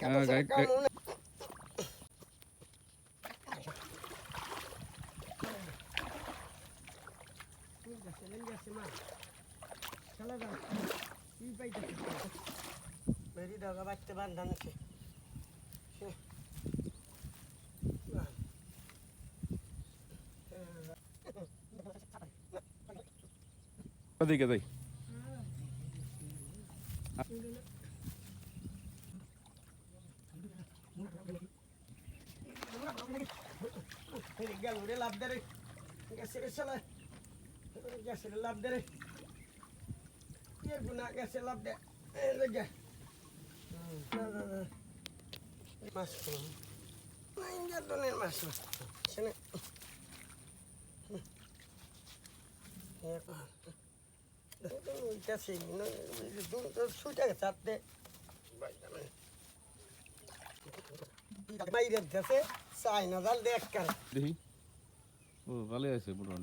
Kata okay, okay. Beri daga baktı benden ki. Hadi gidelim. গেল রে লাভ দে রে গেছে রে গেছে লাভ দে রে এর গেছে লাভ দে রে গে মাছ মাছ শুনে গেছে সুইটা গেছে আপনি দেশে চাই না জাল দেখ দেখি। ও ভালো আছে মোটামুটি।